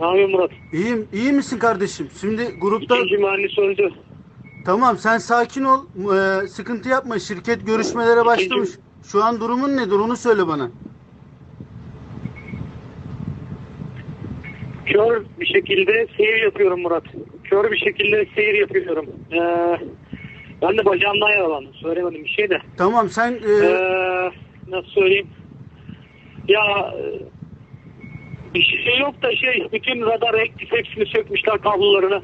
Ne yapıyorsun Murat? İyiyim. İyi misin kardeşim? Şimdi grupta İkinci mühendis öldü. tamam sen sakin ol. Ee, sıkıntı yapma. Şirket görüşmelere başlamış. Şu an durumun nedir? Onu söyle bana. Kör bir şekilde seyir yapıyorum Murat. Kör bir şekilde seyir yapıyorum. Ee, ben de bacağımdan yaralandım. Söylemedim bir şey de. Tamam sen e, Ee, nasıl söyleyeyim? Ya bir şey yok da şey bütün radar hepsini sökmüşler kablolarını.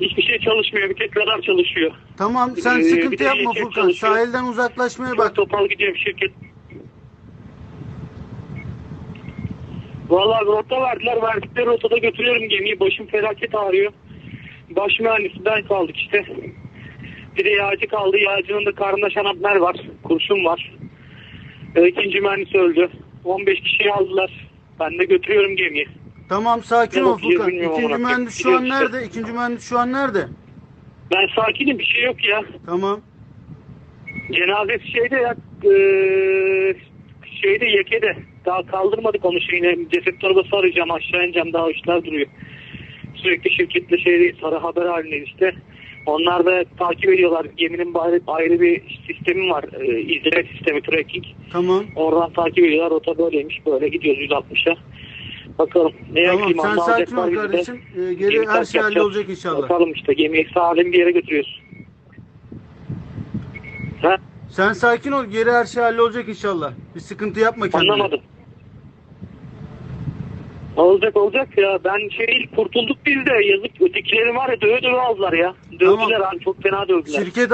Hiçbir şey çalışmıyor. Bir tek radar çalışıyor. tamam sen Ee, sıkıntı yapma şirket Furkan. çalışıyor. Sahilden uzaklaşmaya Bak bak. topal gidiyorum şirket. Vallahi rota verdiler. Verdikleri rotada götürüyorum gemiyi. Başım felaket ağrıyor. Baş mühendisinden kaldık işte. Bir de yağcı kaldı. Yağcının da karnında şanapner var. Kurşun var. Ee, ikinci mühendis öldü. 15 kişiyi aldılar. Ben de götürüyorum gemiyi. Tamam sakin ol Furkan. İkinci mühendis şu an nerede? İkinci mühendis şu an nerede? Ben sakinim. Bir şey yok ya. Tamam. Cenazesi şeyde ya eee, şeyde yekede daha kaldırmadık onu şeyine ceset torbası arayacağım aşağı ineceğim daha işler duruyor. Sürekli şirketle şey sarı haber halindeyiz işte. Onlar da takip ediyorlar. Geminin ayrı, ayrı bir sistemi var. E, izleme sistemi tracking. Tamam. Oradan takip ediyorlar. Rota böyleymiş. Böyle gidiyoruz 160'a. Bakalım. Ne Tamam sen sakin ol kardeşim. Ee, geri Gemi her şey hallolacak inşallah. Bakalım işte gemiyi salim bir yere götürüyoruz. Ha? Sen sakin ol. Geri her şey hallolacak inşallah. Bir sıkıntı yapma kendine. Anlamadım. Olacak olacak ya. Ben şey kurtulduk biz de yazık ötekileri var ya döve döve aldılar ya. Dövdüler Tamam. abi çok fena dövdüler. Şirket